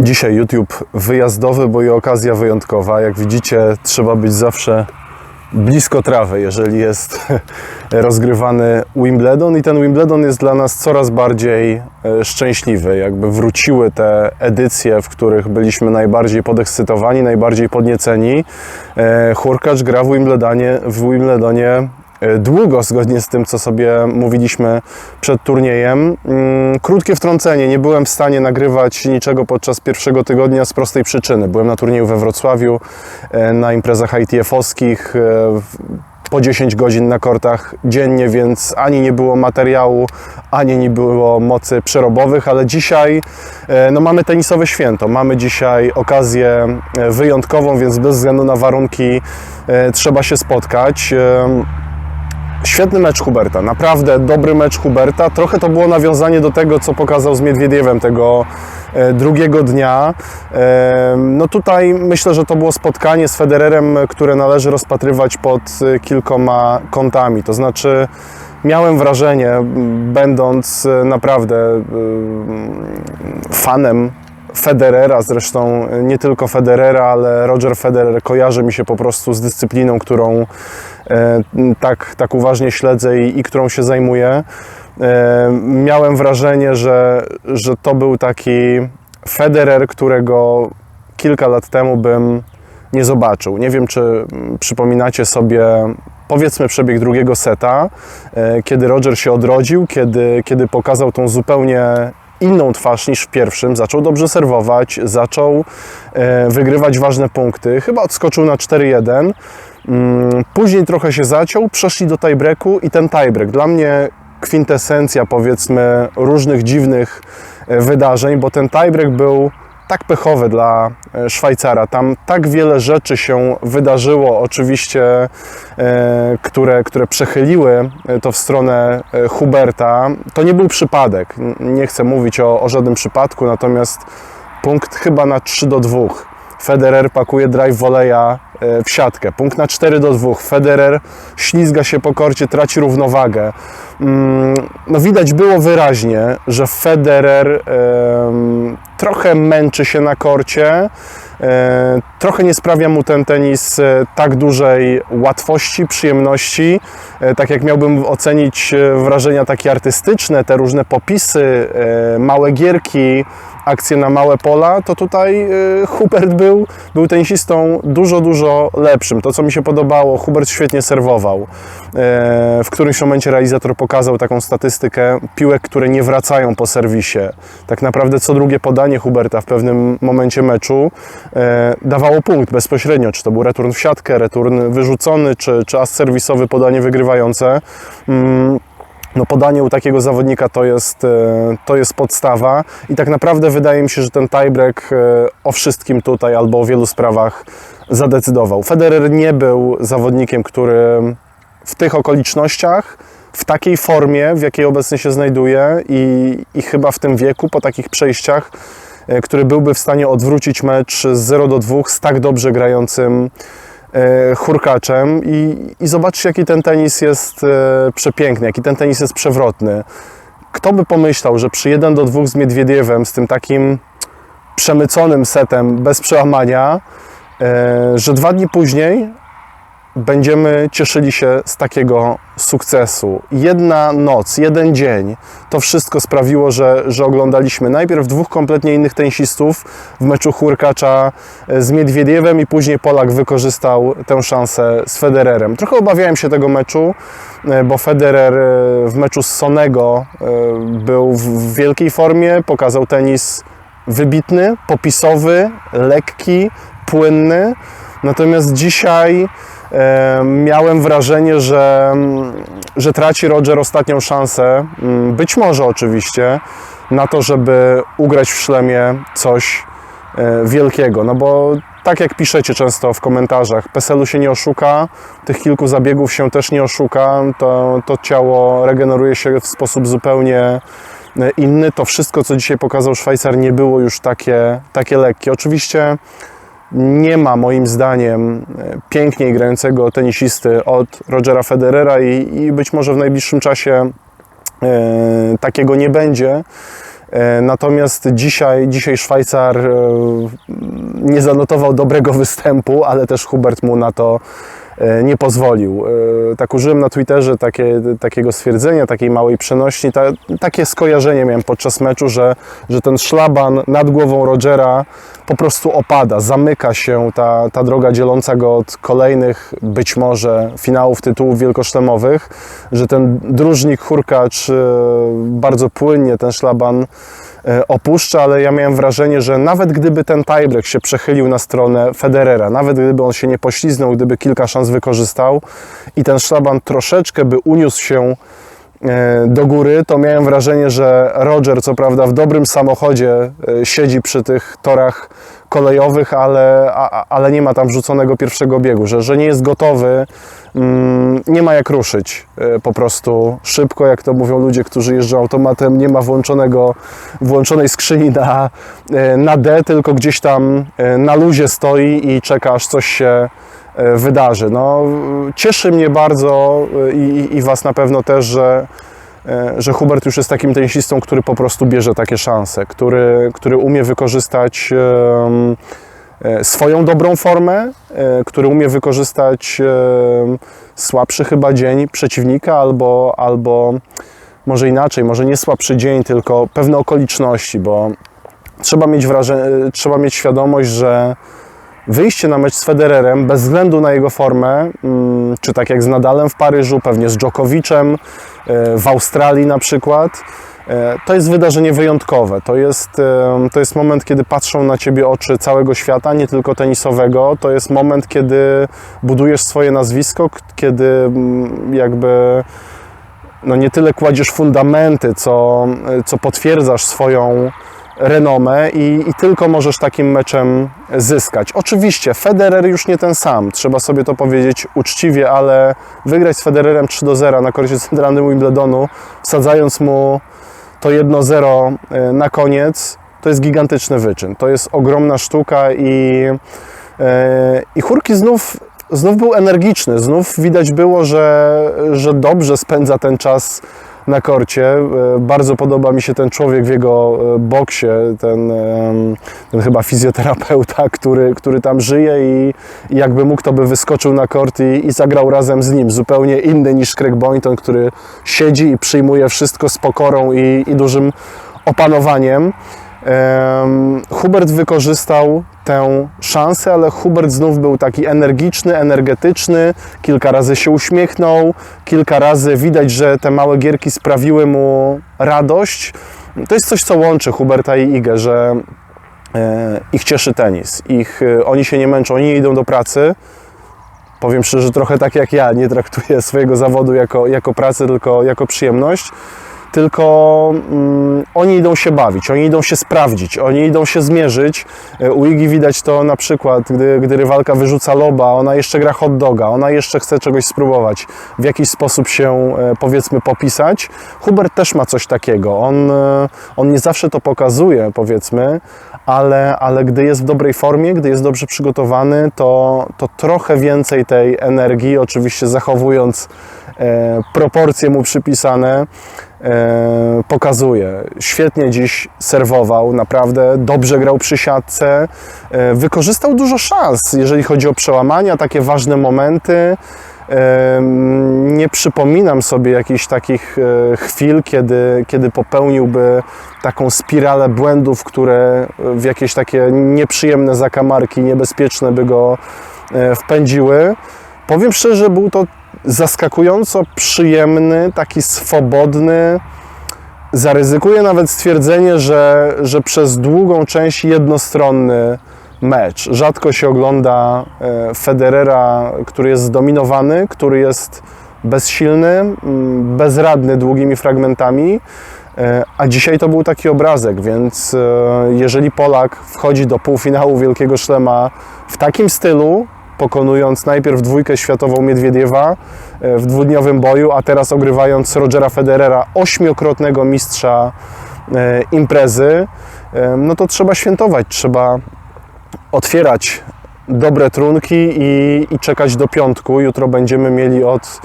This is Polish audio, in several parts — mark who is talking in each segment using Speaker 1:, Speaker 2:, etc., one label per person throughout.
Speaker 1: Dzisiaj YouTube wyjazdowy, bo i okazja wyjątkowa. Jak widzicie, trzeba być zawsze blisko trawy, jeżeli jest rozgrywany Wimbledon i ten Wimbledon jest dla nas coraz bardziej e, szczęśliwy. Jakby wróciły te edycje, w których byliśmy najbardziej podekscytowani, najbardziej podnieceni. E, Hurkacz gra w Wimbledonie, w Wimbledonie długo, zgodnie z tym, co sobie mówiliśmy przed turniejem. Mm, Krótkie wtrącenie, nie byłem w stanie nagrywać niczego podczas pierwszego tygodnia z prostej przyczyny. Byłem na turnieju we Wrocławiu, e, na imprezach ITF-owskich, e, po 10 godzin na kortach dziennie, więc ani nie było materiału, ani nie było mocy przerobowych, ale dzisiaj e, no, mamy tenisowe święto. Mamy dzisiaj okazję e, wyjątkową, więc bez względu na warunki e, trzeba się spotkać. Świetny mecz Huberta, naprawdę dobry mecz Huberta. Trochę to było nawiązanie do tego, co pokazał z Miedwiediewem tego e, drugiego dnia. E, No tutaj myślę, że to było spotkanie z Federerem, które należy rozpatrywać pod e, kilkoma kątami. To znaczy, miałem wrażenie, będąc naprawdę fanem Federera, zresztą nie tylko Federera, ale Roger Federer kojarzy mi się po prostu z dyscypliną, którą e, tak, tak uważnie śledzę i, i którą się zajmuję. E, miałem wrażenie, że, że to był taki Federer, którego kilka lat temu bym nie zobaczył. Nie wiem, czy przypominacie sobie powiedzmy przebieg drugiego seta, e, kiedy Roger się odrodził, kiedy, kiedy pokazał tą zupełnie inną twarz niż w pierwszym, zaczął dobrze serwować, zaczął e, wygrywać ważne punkty, chyba odskoczył na 4-1. Mm, Później trochę się zaciął, przeszli do tiebreaku i ten tiebreak dla mnie kwintesencja powiedzmy różnych dziwnych e, wydarzeń, bo ten tiebreak był tak pechowy dla e, Szwajcara. Tam tak wiele rzeczy się wydarzyło, oczywiście, e, które, które przechyliły e, to w stronę Huberta. To nie był przypadek. Nie chcę mówić o, o żadnym przypadku, natomiast punkt chyba na 3 do 2. Federer pakuje drive voleja e, w siatkę. Punkt na 4 do 2. Federer ślizga się po korcie, traci równowagę. Mm, No widać było wyraźnie, że Federer trochę męczy się na korcie. e, Trochę nie sprawia mu ten tenis e, tak dużej łatwości, przyjemności. Tak jak miałbym ocenić wrażenia takie artystyczne, te różne popisy, małe gierki, akcje na małe pola, to tutaj e, Hubert był, był tenisistą dużo, dużo lepszym. To, co mi się podobało, Hubert świetnie serwował. E, W którymś momencie realizator pokazał taką statystykę piłek, które nie wracają po serwisie. Tak naprawdę co drugie podanie Huberta w pewnym momencie meczu e, dawało punkt bezpośrednio, czy to był return w siatkę, return wyrzucony, czy, czy as serwisowy, podanie wygrywające. No podanie u takiego zawodnika to jest, e, to jest podstawa i tak naprawdę wydaje mi się, że ten tiebreak e, o wszystkim tutaj albo o wielu sprawach zadecydował. Federer nie był zawodnikiem, który w tych okolicznościach, w takiej formie, w jakiej obecnie się znajduje i, i chyba w tym wieku, po takich przejściach, e, który byłby w stanie odwrócić mecz z 0 do 2 z tak dobrze grającym hurkaczem i, i zobaczcie, jaki ten tenis jest e, przepiękny, jaki ten tenis jest przewrotny. Kto by pomyślał, że przy 1 do 2 z Miedwiediewem, z tym takim przemyconym setem bez przełamania, e, że dwa dni później będziemy cieszyli się z takiego sukcesu. Jedna noc, jeden dzień, to wszystko sprawiło, że, że oglądaliśmy najpierw dwóch kompletnie innych tenisistów w meczu Hurkacza z Miedwiediewem i później Polak wykorzystał tę szansę z Federerem. Trochę obawiałem się tego meczu, e, bo Federer e, w meczu z Sonego e, był w wielkiej formie, pokazał tenis wybitny, popisowy, lekki, płynny. Natomiast dzisiaj e, miałem wrażenie, że, mm, że traci Roger ostatnią szansę, mm, być może oczywiście, na to, żeby ugrać w szlemie coś e, wielkiego. No bo tak jak piszecie często w komentarzach, PESEL-u się nie oszuka, tych kilku zabiegów się też nie oszuka, to, to ciało regeneruje się w sposób zupełnie e, inny. To wszystko, co dzisiaj pokazał Szwajcar, nie było już takie, takie lekkie. Oczywiście nie ma moim zdaniem piękniej grającego tenisisty od Rogera Federera i, i być może w najbliższym czasie e, takiego nie będzie. E, Natomiast dzisiaj, dzisiaj Szwajcar e, nie zanotował dobrego występu, ale też Hubert mu na to nie pozwolił. E, Tak użyłem na Twitterze takie, takiego stwierdzenia, takiej małej przenośni, ta, takie skojarzenie miałem podczas meczu, że, że ten szlaban nad głową Rogera po prostu opada, zamyka się ta, ta droga dzieląca go od kolejnych, być może, finałów tytułów wielkoszlemowych, że ten dróżnik Hurkacz e, bardzo płynnie ten szlaban e, opuszcza, ale ja miałem wrażenie, że nawet gdyby ten tiebreak się przechylił na stronę Federera, nawet gdyby on się nie pośliznął, gdyby kilka szans wykorzystał i ten szlaban troszeczkę by uniósł się e, do góry, to miałem wrażenie, że Roger, co prawda w dobrym samochodzie e, siedzi przy tych torach kolejowych, ale, a, ale nie ma tam wrzuconego pierwszego biegu, że, że nie jest gotowy, nie ma jak ruszyć e, po prostu szybko, jak to mówią ludzie, którzy jeżdżą automatem, nie ma włączonego, włączonej skrzyni na, e, na D, tylko gdzieś tam e, na luzie stoi i czeka, aż coś się wydarzy. No, cieszy mnie bardzo i, i Was na pewno też, że, że Hubert już jest takim tenisistą, który po prostu bierze takie szanse, który, który umie wykorzystać swoją dobrą formę, e, który umie wykorzystać em, słabszy chyba dzień przeciwnika albo, albo może inaczej, może nie słabszy dzień, tylko pewne okoliczności, bo trzeba mieć, wrażenie, trzeba mieć świadomość, że wyjście na mecz z Federerem, bez względu na jego formę, mm, czy tak jak z Nadalem w Paryżu, pewnie z Djokovicem, e, w Australii na przykład, e, to jest wydarzenie wyjątkowe. To jest, e, to jest moment, kiedy patrzą na ciebie oczy całego świata, nie tylko tenisowego. To jest moment, kiedy budujesz swoje nazwisko, kiedy jakby no nie tyle kładziesz fundamenty, co, co potwierdzasz swoją renomę i, i tylko możesz takim meczem zyskać. Oczywiście Federer już nie ten sam, trzeba sobie to powiedzieć uczciwie, ale wygrać z Federerem 3 do 0 na korcie centralnym Wimbledonu, wsadzając mu to 1-0 e, na koniec, to jest gigantyczny wyczyn. To jest ogromna sztuka i, e, i Hurki znów, znów był energiczny. Znów widać było, że, że dobrze spędza ten czas na korcie. E, Bardzo podoba mi się ten człowiek w jego e, boksie, ten, ten chyba fizjoterapeuta, który, który tam żyje i, i jakby mógł, to by wyskoczył na kort i, i zagrał razem z nim. Zupełnie inny niż Craig Boynton, który siedzi i przyjmuje wszystko z pokorą i, i dużym opanowaniem. Hubert wykorzystał tę szansę, ale Hubert znów był taki energiczny, energetyczny, kilka razy się uśmiechnął, kilka razy widać, że te małe gierki sprawiły mu radość. To jest coś, co łączy Huberta i Igę, że e, ich cieszy tenis. Ich, e, oni się nie męczą, oni nie idą do pracy. Powiem szczerze, trochę tak jak ja, nie traktuję swojego zawodu jako, jako pracę, tylko jako przyjemność tylko mm, oni idą się bawić, oni idą się sprawdzić, oni idą się zmierzyć. U Igi widać to na przykład, gdy, gdy rywalka wyrzuca loba, ona jeszcze gra hot doga, ona jeszcze chce czegoś spróbować, w jakiś sposób się e, powiedzmy popisać. Hubert też ma coś takiego, on, e, on nie zawsze to pokazuje powiedzmy, ale, ale gdy jest w dobrej formie, gdy jest dobrze przygotowany, to, to trochę więcej tej energii, oczywiście zachowując e, proporcje mu przypisane, pokazuje. Świetnie dziś serwował, naprawdę dobrze grał przy siatce, e, wykorzystał dużo szans, jeżeli chodzi o przełamania, takie ważne momenty. Em, Nie przypominam sobie jakichś takich e, chwil, kiedy, kiedy popełniłby taką spiralę błędów, które w jakieś takie nieprzyjemne zakamarki, niebezpieczne by go e, wpędziły. Powiem szczerze, był to zaskakująco przyjemny, taki swobodny. Zaryzykuję nawet stwierdzenie, że, że przez długą część jednostronny mecz. Rzadko się ogląda e, Federera, który jest zdominowany, który jest bezsilny, bezradny długimi fragmentami. E, A dzisiaj to był taki obrazek, więc e, jeżeli Polak wchodzi do półfinału Wielkiego Szlema w takim stylu, pokonując najpierw dwójkę światową Miedwiediewa e, w dwudniowym boju, a teraz ogrywając Rogera Federera, ośmiokrotnego mistrza e, imprezy, e, no to trzeba świętować, trzeba otwierać dobre trunki i, i czekać do piątku. Jutro będziemy mieli od,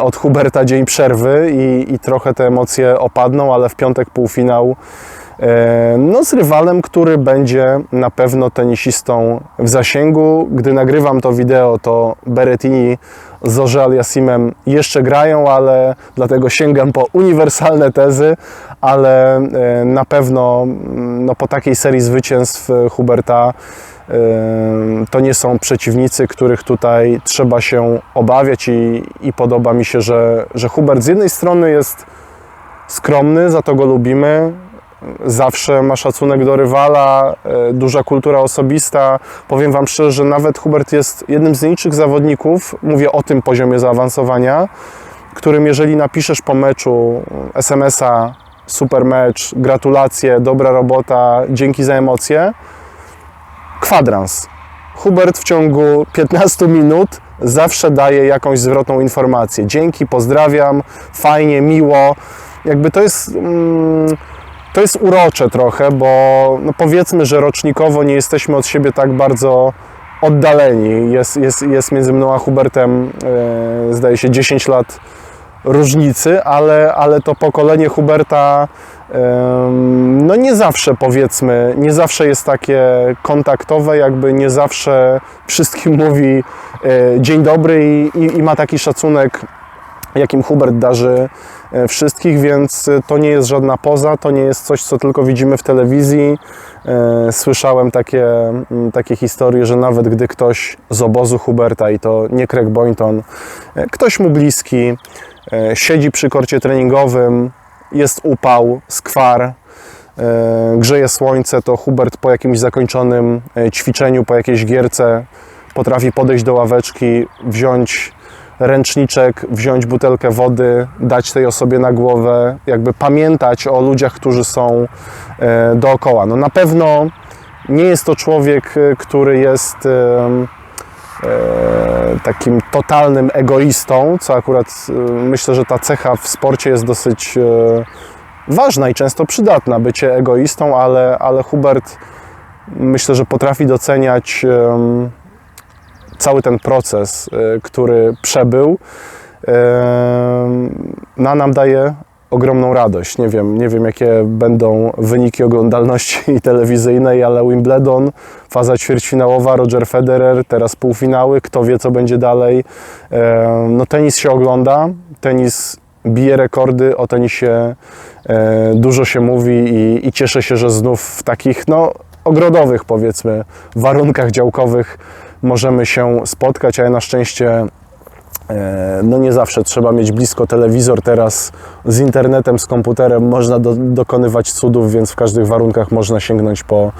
Speaker 1: od Huberta dzień przerwy i, i trochę te emocje opadną, ale w piątek półfinał No, z rywalem, który będzie na pewno tenisistą w zasięgu. Gdy nagrywam to wideo, to Berettini z Orze Aliasimem jeszcze grają, ale dlatego sięgam po uniwersalne tezy, ale e, na pewno mm, no, po takiej serii zwycięstw e, Huberta e, to nie są przeciwnicy, których tutaj trzeba się obawiać i, i podoba mi się, że, że Hubert z jednej strony jest skromny, za to go lubimy. Zawsze ma szacunek do rywala, e, duża kultura osobista. Powiem Wam szczerze, że nawet Hubert jest jednym z nielicznych zawodników, mówię o tym poziomie zaawansowania, którym jeżeli napiszesz po meczu SMS-a, super mecz, gratulacje, dobra robota, dzięki za emocje, kwadrans. Hubert w ciągu 15 minut zawsze daje jakąś zwrotną informację. Dzięki, pozdrawiam, fajnie, miło. Jakby to jest. Mm, to jest urocze trochę, bo no powiedzmy, że rocznikowo nie jesteśmy od siebie tak bardzo oddaleni. Jest, jest, jest między mną a Hubertem, e, zdaje się, 10 lat różnicy, ale, ale to pokolenie Huberta no nie zawsze powiedzmy, nie zawsze jest takie kontaktowe, jakby nie zawsze wszystkim mówi e, dzień dobry i, i, i ma taki szacunek jakim Hubert darzy wszystkich, więc e, to nie jest żadna poza, to nie jest coś, co tylko widzimy w telewizji. E, Słyszałem takie, mm, takie historie, że nawet gdy ktoś z obozu Huberta, i to nie Craig Boynton, e, ktoś mu bliski, e, siedzi przy korcie treningowym, jest upał, skwar, e, grzeje słońce, to Hubert po jakimś zakończonym e, ćwiczeniu, po jakiejś gierce potrafi podejść do ławeczki, wziąć ręczniczek, wziąć butelkę wody, dać tej osobie na głowę, jakby pamiętać o ludziach, którzy są e, dookoła. No na pewno nie jest to człowiek, e, który jest e, takim totalnym egoistą, co akurat myślę, że ta cecha w sporcie jest dosyć ważna i często przydatna, bycie egoistą, ale, ale Hubert myślę, że potrafi doceniać cały ten proces, y, który przebył, em, no, a nam daje ogromną radość. Nie wiem, nie wiem jakie będą wyniki oglądalności telewizyjnej, ale Wimbledon, faza ćwierćfinałowa, Roger Federer, teraz półfinały, kto wie co będzie dalej. Em, No tenis się ogląda, tenis bije rekordy, o tenisie dużo się mówi i, i cieszę się, że znów w takich no, ogrodowych powiedzmy warunkach działkowych możemy się spotkać, a ja na szczęście e, no nie zawsze trzeba mieć blisko telewizor. Teraz z internetem, z komputerem można do, dokonywać cudów, więc w każdych warunkach można sięgnąć po,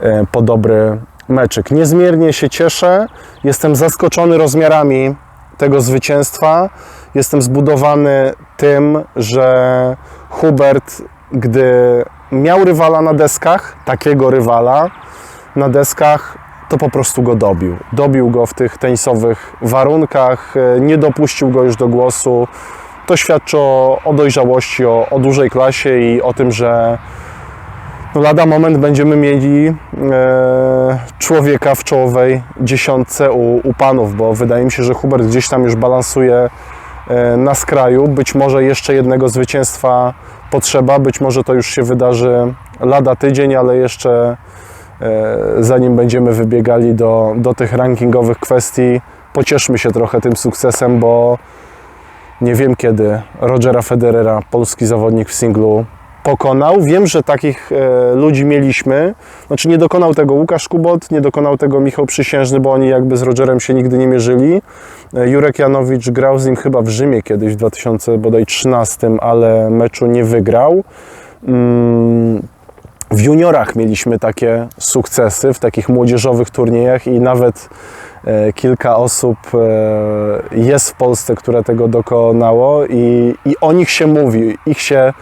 Speaker 1: e, po dobry meczyk. Niezmiernie się cieszę. Jestem zaskoczony rozmiarami tego zwycięstwa. Jestem zbudowany tym, że Hubert, gdy miał rywala na deskach, takiego rywala na deskach, to po prostu go dobił. Dobił go w tych tenisowych warunkach, e, nie dopuścił go już do głosu. To świadczy o, dojrzałości, o, o dużej klasie i o tym, że no lada moment będziemy mieli e, człowieka w czołowej dziesiątce u, u panów, bo wydaje mi się, że Hubert gdzieś tam już balansuje e, na skraju. Być może jeszcze jednego zwycięstwa potrzeba, być może to już się wydarzy lada tydzień, ale jeszcze zanim będziemy wybiegali do, do tych rankingowych kwestii, pocieszmy się trochę tym sukcesem, bo nie wiem kiedy Rogera Federera, polski zawodnik w singlu, pokonał. Wiem, że takich e, ludzi mieliśmy. Znaczy nie dokonał tego Łukasz Kubot, nie dokonał tego Michał Przysiężny, bo oni jakby z Rogerem się nigdy nie mierzyli. E, Jurek Janowicz grał z nim chyba w Rzymie kiedyś w 2013, ale meczu nie wygrał. Mm, w juniorach mieliśmy takie sukcesy, w takich młodzieżowych turniejach i nawet e, kilka osób e, jest w Polsce, które tego dokonało i, i o nich się mówi, ich się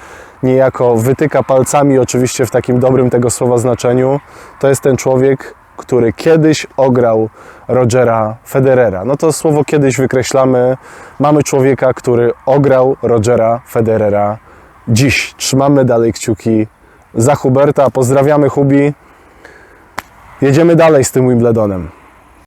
Speaker 1: niejako wytyka palcami, oczywiście w takim dobrym tego słowa znaczeniu. To jest ten człowiek, który kiedyś ograł Rogera Federera. No to słowo kiedyś wykreślamy. Mamy człowieka, który ograł Rogera Federera dziś. Trzymamy dalej kciuki za Huberta. Pozdrawiamy Hubi. Jedziemy dalej z tym Wimbledonem.